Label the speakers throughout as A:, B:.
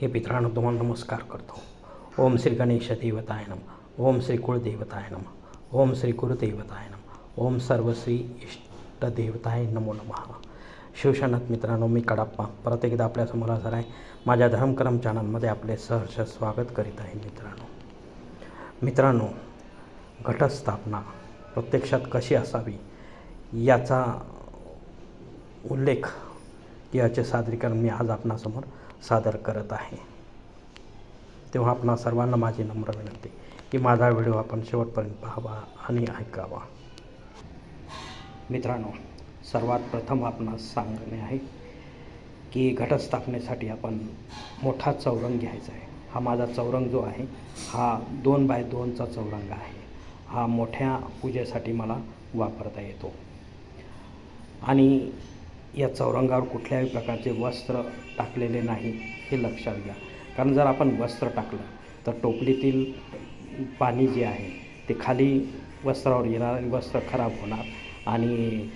A: हे मित्रांनो तुम्हाला नमस्कार करतो. ओम श्री गणेश देवताय नम. ओम श्री कुळदेवताय नम. ओम श्री गुरुदेवताय नम. ओम सर्वश्री इष्टदेवताय नमो नमः. शिवशनाथ मित्रांनो मी कडाप्पा. परत एकदा आपल्यासमोर असणार आहे. माझ्या धर्मकरम चॅनलमध्ये आपले सहर्ष स्वागत करीत आहे मित्रांनो. मित्रांनो घटस्थापना प्रत्यक्षात कशी असावी याचा उल्लेख याचे सादरीकरण मी आज आपणासमोर सादर करत आहे. तेव्हा आपणा सर्वांना माझी नम्र विनंती की माझा व्हिडिओ आपण शेवटपर्यंत पाहावा आणि ऐकावा. मित्रांनो सर्वात प्रथम आपणास सांगणे आहे की घटस्थापनेसाठी आपण मोठा चौरंग घ्यायचा आहे. हा माझा चौरंग जो आहे हा दोन बाय दोनचा चौरंग आहे. हा मोठ्या पूजेसाठी मला वापरता येतो. आणि या चौरंगावर कुठल्याही प्रकारचे वस्त्र टाकलेले नाही हे लक्षात घ्या. कारण जर आपण वस्त्र टाकलं तर टोपलीतील पाणी जे आहे ते खाली वस्त्रावर येणार आणि वस्त्र खराब होणार आणि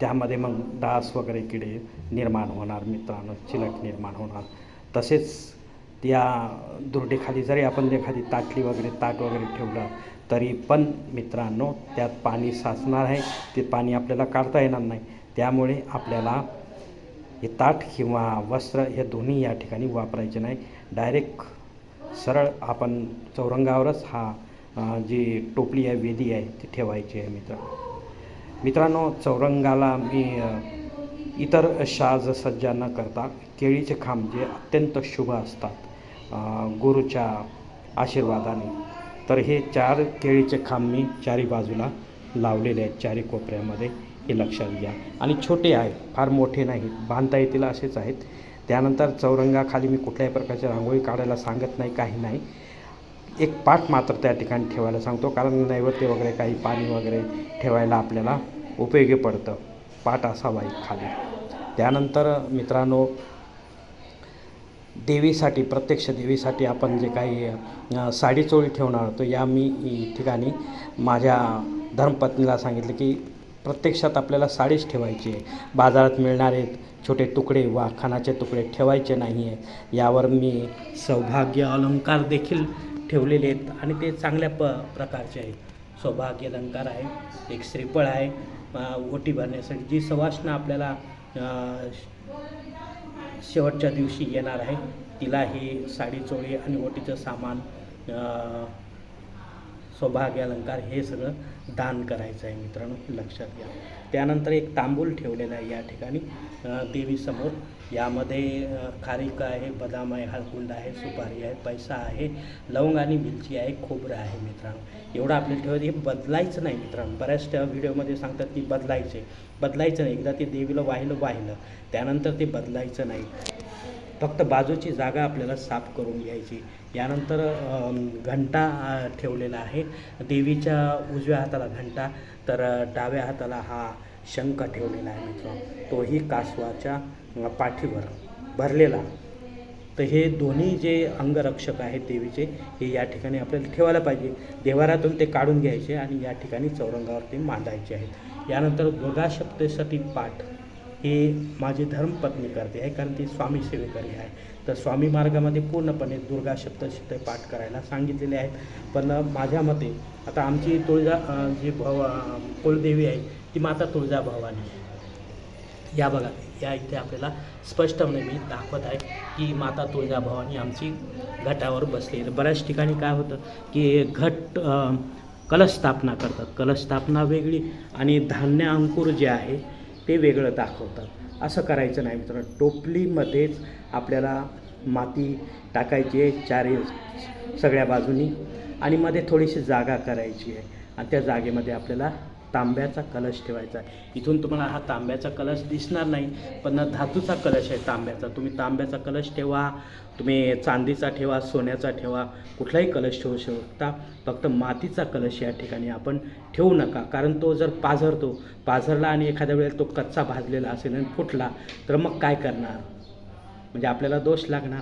A: त्यामध्ये मग डास वगैरे किडे निर्माण होणार मित्रांनो चिलट निर्माण होणार. तसेच त्या दुर्डीखाली जरी आपण एखादी ताटली वगैरे ताट वगैरे ठेवलं तरी पण मित्रांनो त्यात पाणी साचणार आहे. ते पाणी आपल्याला काढता येणार नाही. त्यामुळे आपल्याला हे ताट किंवा वस्त्र हे दोन्ही या ठिकाणी वापरायचे नाही. डायरेक्ट सरळ आपण चौरंगावरच हा जी टोपली आहे वेदी आहे ती ठेवायची आहे मित्र मित्रांनो चौरंगाला मी इतर साजसज्जा न करता केळीचे खांब जे अत्यंत शुभ असतात गुरुच्या आशीर्वादाने. तर हे चार केळीचे खांब मी चारी बाजूला लावलेले आहेत चारी कोपऱ्यामध्ये. हे लक्षात घ्या. आणि छोटे आहेत फार मोठे नाहीत बांधता येतील असेच आहेत. त्यानंतर चौरंगाखाली मी कुठल्याही प्रकारची रांगोळी काढायला सांगत नाही काही नाही. एक पाठ मात्र त्या ठिकाणी ठेवायला सांगतो कारण नैवेद्य वगैरे काही पाणी वगैरे ठेवायला आपल्याला उपयोगी पडतं. पाठ असावा एक खाली. त्यानंतर मित्रांनो देवीसाठी प्रत्यक्ष देवीसाठी आपण जे काही साडीचोळी साडी चोळी ठेवणार होतो या मी ठिकाणी माझ्या धर्मपत्नीला सांगितलं की प्रत्यक्षात आपल्याला साडीच ठेवायची आहे. बाजारात मिळणारे छोटे तुकडे वा खानाचे तुकडे ठेवायचे नाही आहे. यावर मी सौभाग्य अलंकार देखील ठेवलेले आहेत आणि ते चांगल्या प प्रकारचे आहेत. सौभाग्य अलंकार आहे एक श्रीफळ आहे ओटी भरण्यासाठी जी सवासनं आपल्याला शेवटच्या दिवशी येणार आहे तिला ही साडी चोळी आणि ओटीचं सामान सौभाग्य अलंकार हे सगळं दान करायचं आहे मित्रांनो हे लक्षात घ्या. त्यानंतर एक तांबूल ठेवलेला आहे या ठिकाणी देवीसमोर. यामध्ये खारीक आहे बदाम आहे हळकुंड आहे सुपारी आहे पैसा आहे लवंग आणि मिरची आहे खोबरं आहे मित्रांनो. एवढं आपल्याला ठेवायचं हे बदलायचं नाही मित्रांनो. बऱ्याच त्या व्हिडिओमध्ये सांगतात की बदलायचे. बदलायचं नाही. एकदा ते देवीला वाहिलं वाहिलं. त्यानंतर ते बदलायचं नाही. फक्त बाजूची जागा आपल्याला साफ करून घ्यायची. यानंतर घंटा ठेवलेला आहे. देवीच्या उजव्या हाताला घंटा तर डाव्या हाताला हा शंख ठेवलेला आहे मित्र तोही कासवाच्या पाठीवर भरलेला. तर हे दोन्ही जे अंगरक्षक आहेत देवीचे हे या ठिकाणी आपल्याला ठेवायला पाहिजे. देवारातून ते काढून घ्यायचे आणि या ठिकाणी चौरंगावरती मांडायचे आहेत. यानंतर दुर्गा सप्तशती पाठ. हे माझी धर्मपत्नी करते आहे कारण ती स्वामी सेवेकरी आहे. तर स्वामी मार्गामध्ये पूर्णपणे दुर्गा सप्तशती पाठ करायला सांगितलेले आहेत. पण माझ्या मते आता आमची तुळजा जी भव कुलदेवी आहे ती माता तुळजा भवानी. आहे या बघा या इथे आपल्याला स्पष्टपणे मी दाखवत आहे की माता तुळजाभवानी आमची घटावर बसलेली बऱ्याच ठिकाणी काय होतं की घट कलश स्थापना करतात. कलश स्थापना वेगळी आणि धान्य अंकुर जे आहे ते वेगळं दाखवतात. असं करायचं नाही मित्रांनो. टोपलीमध्येच आपल्याला माती टाकायची आहे चारी सगळ्या बाजूनी. आणि मध्ये थोडीशी जागा करायची आहे. आणि त्या जागेमध्ये आपल्याला तांब्याचा कलश ठेवायचा आहे. इथून तुम्हाला हा तांब्याचा कलश दिसणार नाही पण धातूचा कलश आहे तांब्याचा. तुम्ही तांब्याचा कलश ठेवा तुम्ही चांदीचा ठेवा सोन्याचा ठेवा कुठलाही कलश ठेवू शकता. फक्त मातीचा कलश या ठिकाणी आपण ठेवू नका कारण तो जर पाझरतो पाझरला आणि एखाद्या वेळेला तो कच्चा भाजलेला असेल आणि फुटला तर मग काय करणार? म्हणजे आपल्याला दोष लागणार?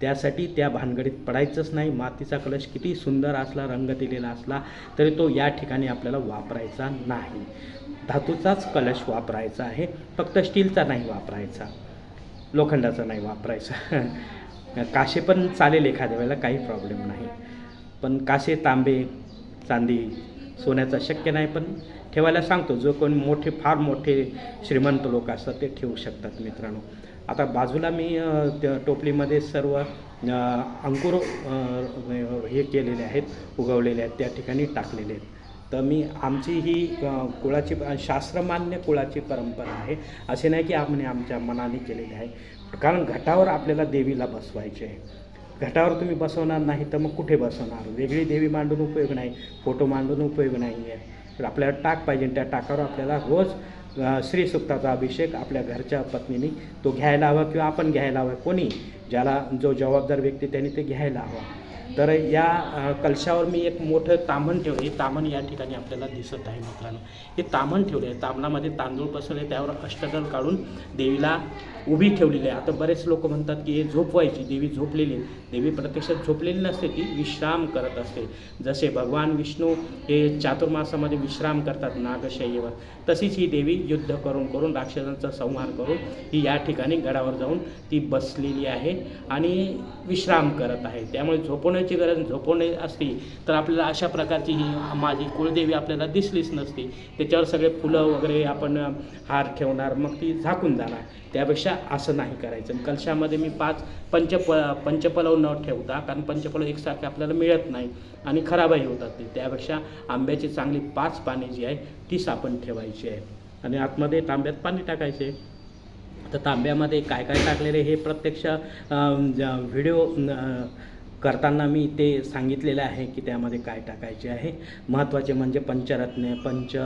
A: त्यासाठी त्या भानगडीत पडायचंच नाही. मातीचा कलश किती सुंदर असला रंग दिलेला असला तरी तो या ठिकाणी आपल्याला वापरायचा नाही. धातूचाच कलश वापरायचा आहे. फक्त स्टीलचा नाही वापरायचा. लोखंडाचा नाही वापरायचा. काशे पण चालेल एखाद्या वेळेला काही प्रॉब्लेम नाही. पण काशे तांबे चांदी सोन्याचा शक्य नाही. पण ठेवायला सांगतो जो कोण मोठे फार मोठे श्रीमंत लोक असतात ते ठेवू शकतात मित्रांनो. आता बाजूला मी त्या टोपलीमध्ये सर्व अंकुर हे केलेले आहेत उगवलेले आहेत त्या ठिकाणी टाकलेले आहेत. तर मी आमची ही कुळाची शास्त्रमान्य कुळाची परंपरा आहे असे नाही की आम्ही आमच्या मनाने केलेली आहे. कारण घटावर आपल्याला देवीला बसवायचे आहे. घटावर तुम्ही बसवणार नाही तर मग कुठे बसवणार? वेगळी देवी मांडून उपयोग नाही फोटो मांडून उपयोग नाही आहे तर आपल्याला टाक पाहिजे त्या टाकावर आपल्याला रोज श्रीसुक्ताचा अभिषेक आपल्या घरच्या पत्नीने तो घ्यायला हवा किंवा आपण घ्यायला हवा कोणी? ज्याला जो जबाबदार व्यक्ती त्यांनी ते घ्यायला हवा. तर या कलशावर मी एक मोठं तामण ठेवलं. हे तामण या ठिकाणी आपल्याला दिसत आहे मित्रांनो. हे तामण ठेवले आहे तामणामध्ये तांदूळ पसरले त्यावर अष्टदल काढून देवीला उभी ठेवलेली आहे. आता बरेच लोक म्हणतात की हे झोपवायची देवी झोपलेली. आहे. देवी प्रत्यक्षात झोपलेली नसते ती विश्राम करत असते. जसे भगवान विष्णू हे चातुर्मासामध्ये विश्राम करतात नागशय्येवर तशीच ही देवी युद्ध करून करून राक्षसांचा संहार करून ही या ठिकाणी गडावर जाऊन ती बसलेली आहे आणि विश्राम करत आहे. त्यामुळे झोपवण्याची गरज झोपवणे असती तर आपल्याला अशा प्रकारची ही माझी कुळदेवी आपल्याला दिसलीच नसती. त्याच्यावर सगळे फुलं वगैरे आपण हार ठेवणार मग ती झाकून जाणार. त्यापेक्षा असं नाही करायचं. कलशामध्ये मी पाच पंचप पंचपलव न ठेवता कारण पंचपलव एकसारखे आपल्याला मिळत नाही आणि खराबही होतात ते. त्यापेक्षा आंब्याची चांगली पाच पाने जी आहे तीच आपण ठेवायची आहे. आणि आतमध्ये तांब्यात पाणी टाकायचे. तर तांब्यामध्ये काय काय टाकलेले हे प्रत्यक्ष व्हिडिओ करताना मी ते सांगितलेलं आहे की त्यामध्ये काय टाकायचे आहे. महत्त्वाचे म्हणजे पंचरत्ने पंच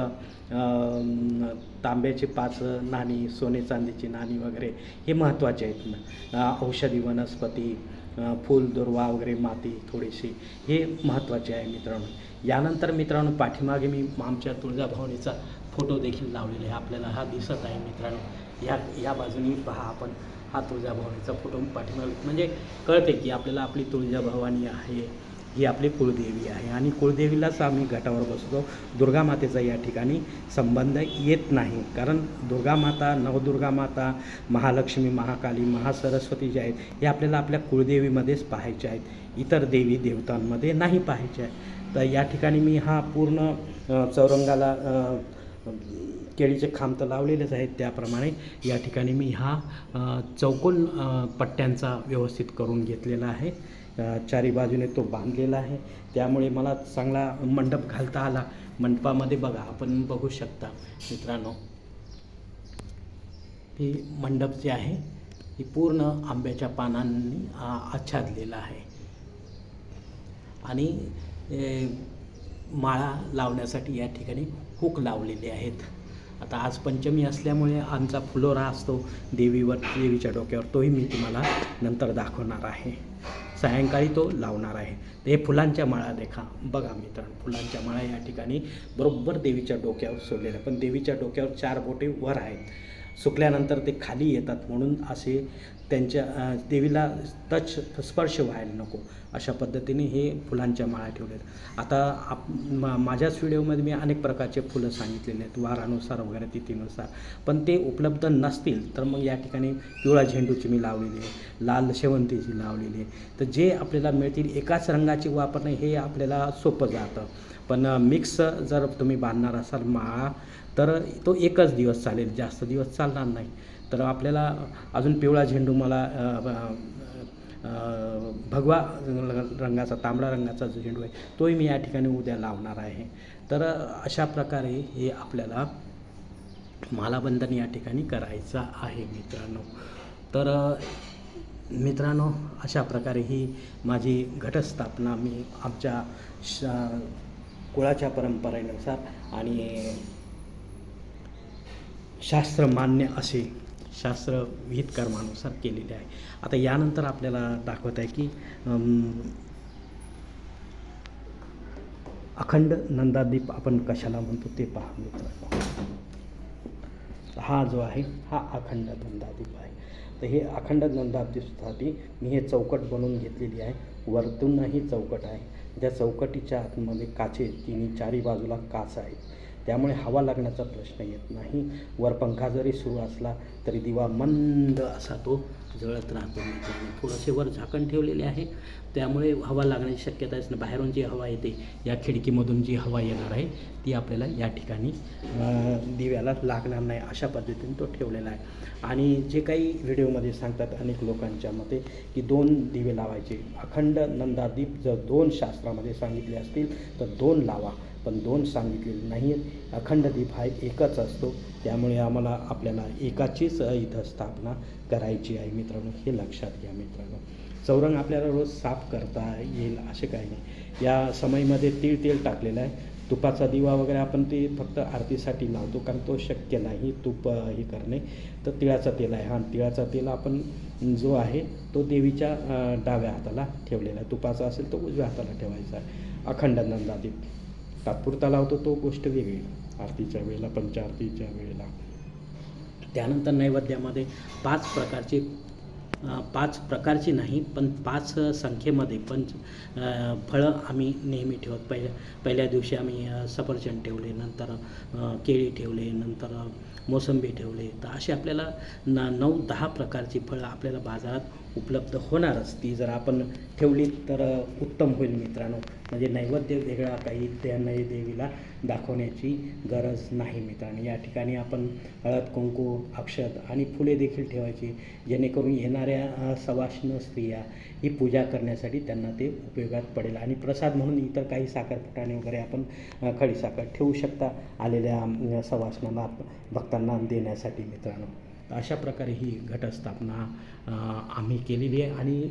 A: तांब्याची पाच नाणी सोने चांदीची नाणी वगैरे हे महत्त्वाचे आहेत. औषधी वनस्पती फूल दुर्वा वगैरे माती थोडीशी हे महत्त्वाचे आहे मित्रांनो. यानंतर मित्रांनो पाठीमागे मी आमच्या तुळजाभवानीचा फोटो देखील लावलेले आपल्याला हा दिसत आहे मित्रांनो. या या बाजूनी पहा आपण. हा तुळजाभवानीचा फोटो पाठीमागे. म्हणजे कळते की आपल्याला आपली तुळजाभवानी आहे. ही आपली कुळदेवी आहे. आणि कुळदेवीलाच आम्ही घाटावर बसतो. दुर्गा मातेचा या ठिकाणी संबंध येत नाही. कारण दुर्गा माता नवदुर्गा माता महालक्ष्मी महाकाली महासरस्वती जे आहेत हे आपल्याला आपल्या कुळदेवीमध्येच पाहायच्या आहेत. इतर देवी देवतांमध्ये नाही पाहायच्या आहेत. तर या ठिकाणी मी हा पूर्ण चौरंगाला केळीचे खांब तर लावलेलेच आहेत. त्याप्रमाणे या ठिकाणी मी हा चौकोन पट्ट्यांचा व्यवस्थित करून घेतलेला आहे. चारी बाजूने तो बांधलेला आहे. त्यामुळे मला चांगला मंडप घालता आला. मंडपामध्ये बघा आपण बघू शकता मित्रांनो. ही मंडप जे आहे ही पूर्ण आंब्याच्या पानांनी आच्छादलेला आच्छादलेलं आहे. आणि माळा लावण्यासाठी या ठिकाणी हुक लावलेले आहेत. आता आज पंचमी असल्यामुळे आमचा फुलोरा असतो. देवीवर देवीच्या डोक्यावर तोही मी तुम्हाला नंतर दाखवणार आहे. सायंकाळी तो लावणार आहे. ते फुलांच्या माळा देखा. बघा मित्रांनो फुलांच्या माळा या ठिकाणी बरोबर देवीच्या डोक्यावर सोडलेल्या पण देवीच्या डोक्यावर चार बोटे वर आहेत. सुकल्यानंतर ते खाली येतात म्हणून असे त्यांच्या देवीला टच स्पर्श व्हायला नको अशा पद्धतीने हे फुलांच्या माळा ठेवल्यात आता आप मा माझ्याच व्हिडिओमध्ये मी अनेक प्रकारचे फुलं सांगितलेले आहेत वारानुसार वगैरे तिथीनुसार. पण ते उपलब्ध नसतील तर मग या ठिकाणी पिवळा झेंडूची मी लावलेली आहे लाल शेवंतीची लावलेली आहे. तर जे आपल्याला मिळतील एकाच रंगाची वापरणे हे आपल्याला सोपं जातं. पण मिक्स जर तुम्ही बांधणार असाल माळा तर तो एकच दिवस चालेल जास्त दिवस चालणार नाही. तर आपल्याला अजून पिवळा झेंडू मला भगवा रंगाचा तांबडा रंगाचा जो झेंडू आहे तोही मी या ठिकाणी उद्या लावणार आहे. तर अशा प्रकारे हे आपल्याला मालाबंधन या ठिकाणी करायचं आहे मित्रांनो. तर मित्रांनो अशा प्रकारे ही माझी घटस्थापना मी आमच्या श कुळाच्या परंपरेनुसार आणि शास्त्रमान्य असे शास्त्र विहित कर्मानुसार केलेले आहे. आता यानंतर आपल्याला दाखवत आहे की अखंड नंदादीप आपण कशाला म्हणतो ते पहा मित्रांनो. हा जो आहे हा अखंड नंदादीप आहे. तर हे अखंड नंदादीपसाठी मी हे चौकट बनवून घेतलेली आहे. वरतूनही चौकट आहे. त्या चौकटीच्या आतमध्ये काचे तिन्ही चारी बाजूला काच आहेत. त्यामुळे हवा लागण्याचा प्रश्न येत नाही. वर पंखा जरी सुरू असला तरी दिवा मंद असा तो जळत राहतो. मित्रांनो थोडेसे वर झाकण ठेवलेले आहे. त्यामुळे हवा लागण्याची शक्यता असणं बाहेरून जी हवा येते या खिडकीमधून जी हवा येणार आहे ती आपल्याला या ठिकाणी दिव्याला लागणार नाही अशा पद्धतीने तो ठेवलेला आहे. आणि जे काही व्हिडिओमध्ये सांगतात अनेक लोकांच्या मते की दोन दिवे लावायचे. अखंड नंदादीप जर दोन शास्त्रामध्ये सांगितले असतील तर दोन लावा. पण दोन सांगितलेले नाही आहेत अखंड दीप हा एकच असतो. त्यामुळे आम्हाला आपल्याला एकाचीच इथं स्थापना करायची आहे मित्रांनो. हे लक्षात घ्या मित्रांनो. चौरंग आपल्याला रोज साफ करता येईल असे काही नाही. या समयमध्ये तीळ तेल टाकलेलं आहे. तुपाचा दिवा वगैरे आपण ते फक्त आरतीसाठी लावतो कारण तो शक्य नाही. तूप हे करणे. तर तिळाचा तेल आहे. हा तिळाचा तेल आपण जो आहे तो देवीच्या डाव्या हाताला ठेवलेला आहे. तुपाचा असेल तो उजव्या हाताला ठेवायचा आहे. अखंड नंदादीप. तात्पुरता लावतो तो गोष्ट वेगळी. आरतीच्या वेळेला पंचारतीच्या वेळेला. त्यानंतर नैवेद्यामध्ये पाच प्रकारचे पाच प्रकारची नाही पण पाच संख्येमध्ये पंच फळं आम्ही नेहमी ठेवत. पहिल्या पहिल्या दिवशी आम्ही सफरचंद ठेवले नंतर केळी ठेवले नंतर मोसंबी ठेवले. तर असे आपल्याला न नऊ दहा प्रकारची फळं आपल्याला बाजारात उपलब्ध होणारच. ती जर आपण ठेवली तर उत्तम होईल मित्रांनो. म्हणजे नैवेद्य वेगळा काही त्या देवीला दाखवण्याची गरज नाही मित्रांनो. या ठिकाणी आपण हळद कुंकू अक्षत आणि फुले देखील ठेवायची जेणेकरून येणाऱ्या सवाष्ण स्त्रिया ही पूजा करण्यासाठी त्यांना ते उपयोगात पडेल. आणि प्रसाद म्हणून इतर काही साखरपुटाणे वगैरे आपण खडीसाखर ठेवू शकता आलेल्या अम, भक्तांना देण्यासाठी मित्रांनो. अशा प्रकारे ही घटस्थापना आम्ही केलेली आहे. आणि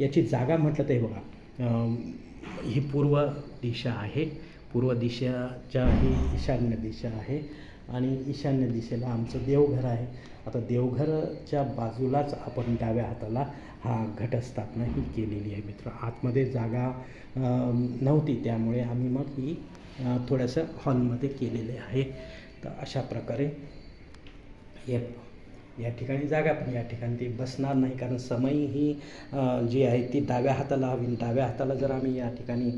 A: याची जागा म्हटलं तर हे बघा ही पूर्व दिशा आहे. पूर्व दिशाच्या ही ईशान्य दिशा आहे. आणि ईशान्य दिशेला आमचं देवघर आहे. आता देवघरच्या बाजूलाच आपण डाव्या हाताला हा घटस्थापना ही केलेली आहे मित्र. आतमध्ये जागा नव्हती. त्यामुळे आम्ही मग ही थोड्यासं थोडंसं हॉलमध्ये केलेले आहे. तर अशा प्रकारे हे या ठिकाणी जागा पण या ठिकाणी ती बसणार नाही. कारण समय ही जी आहे ती डाव्या हाताला हवी. डाव्या हाताला जर आम्ही या ठिकाणी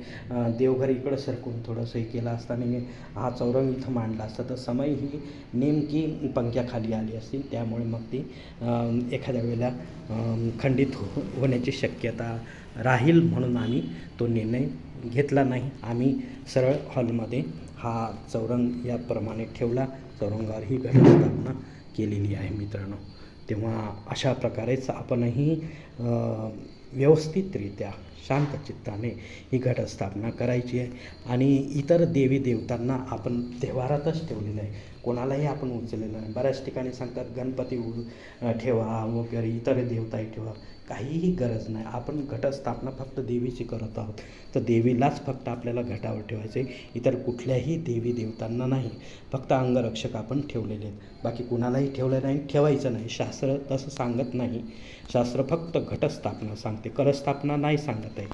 A: देवघर इकडं सरकून थोडंसं हे केलं असताना हा चौरंग इथं मांडला असता तर समय ही नेमकी पंख्याखाली आली असती. त्यामुळे मग ती एखाद्या वेळेला खंडित हो होण्याची शक्यता राहील म्हणून आम्ही तो निर्णय घेतला नाही. आम्ही सरळ हॉलमध्ये हा चौरंग याप्रमाणे ठेवला. चौरंगावर ही घटस्थापना केलेली आहे मित्रांनो. तेव्हा अशा प्रकारेच आपणही व्यवस्थितरित्या शांत चित्ताने ही घटस्थापना करायची आहे. आणि इतर देवी देवतांना आपण तेव्हारातच ठेवलेलं आहे. कोणालाही आपण उचललेलं नाही. बऱ्याच ठिकाणी सांगतात गणपती उ- ठेवा वगैरे इतर देवताही ठेवा. काहीही गरज नाही. आपण घटस्थापना फक्त देवीची करत आहोत. तर देवीलाच फक्त आपल्याला घटावर ठेवायचे इतर कुठल्याही देवी देवतांना नाही. फक्त अंगरक्षक आपण ठेवलेले आहेत. बाकी कुणालाही ठेवलं नाही ठेवायचं नाही. शास्त्र तसं सांगत नाही. शास्त्र फक्त घटस्थापना सांगते. करस्थापना नाही सांगत आहे.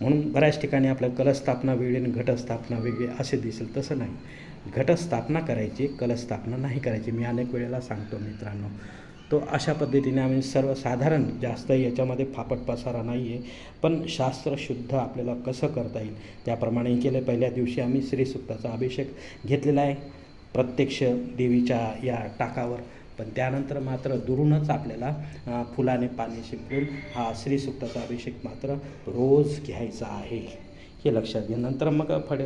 A: म्हणून बऱ्याच ठिकाणी आपल्या कलस्थापना वेगळी आणि घटस्थापना वेगळी असे दिसेल तसं नाही. घटस्थापना करायची कलस्थापना नाही करायची मी अनेक वेळेला सांगतो मित्रांनो. तो अशा पद्धतीने आम्ही सर्वसाधारण जास्त याच्यामध्ये फापट पसारा नाही आहे पण शास्त्र शुद्ध आपल्याला कसं करता येईल त्याप्रमाणे केले. पहिल्या दिवशी आम्ही श्रीसुक्ताचा अभिषेक घेतलेला आहे प्रत्यक्ष देवीच्या या टाकावर. पण त्यानंतर मात्र दुरूनच आपल्याला फुलाने पाणी शिंपडून हा श्रीसुक्ताचा अभिषेक मात्र रोज घ्यायचा आहे. हे लक्षात घ्या. नंतर मग फड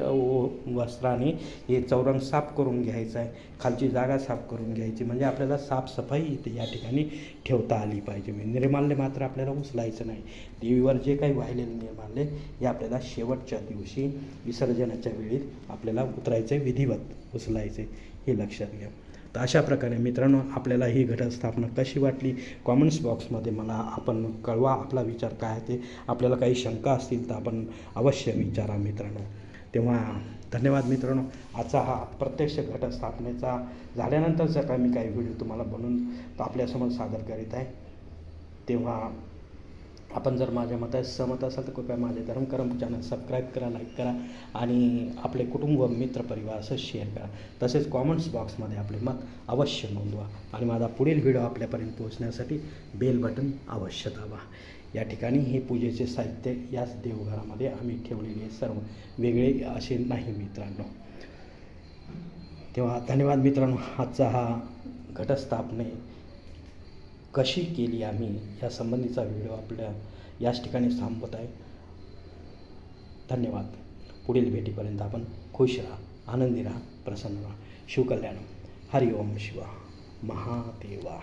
A: वस्त्राने हे चौरंग साफ करून घ्यायचं आहे. खालची जागा साफ करून घ्यायची. म्हणजे आपल्याला साफसफाई इथे या ठिकाणी ठेवता आली पाहिजे. म्हणजे निर्माल्य मात्र आपल्याला उचलायचं नाही. देवीवर जे काही वाहिलेलं निर्माल्य हे आपल्याला शेवटच्या दिवशी विसर्जनाच्या वेळी आपल्याला उतरायचं आहे विधिवत उचलायचे हे लक्षात घ्या. तर अशा प्रकारे मित्रांनो आपल्याला ही घटस्थापना कशी वाटली? कॉमेंट्स बॉक्समध्ये मला आपण कळवा. आपला विचार काय आहे ते? आपल्याला काही शंका असतील तर आपण अवश्य विचारा मित्रांनो. तेव्हा धन्यवाद मित्रांनो. आजचा हा प्रत्यक्ष घटस्थापनेचा झाल्यानंतरचा काय मी काही व्हिडिओ तुम्हाला बनवून आपल्यासमोर सादर करीत आहे. तेव्हा आपण जर माझ्या मता सहमत असाल तर कृपया माझे धर्मकरम चॅनल सबस्क्राईब करा लाईक करा आणि आपले कुटुंब मित्रपरिवार असं शेअर करा. तसेच कॉमेंट्स बॉक्समध्ये आपले मत अवश्य नोंदवा आणि माझा पुढील व्हिडिओ आपल्यापर्यंत पोहोचण्यासाठी बेल बटन अवश्य दाबा. या ठिकाणी हे पूजेचे साहित्य याच देवघरामध्ये आम्ही ठेवलेले सर्व. वेगळे असे नाही मित्रांनो. तेव्हा धन्यवाद मित्रांनो. आजचा हा घटस्थापने कशी केली आम्ही या संबंधीचा व्हिडिओ आपल्या याच ठिकाणी थांबवत आहे. धन्यवाद. पुढील भेटीपर्यंत आपण खुश राहा आनंदी राहा प्रसन्न राहा. शिवकल्याण. हरिओम शिवा. महादेवा.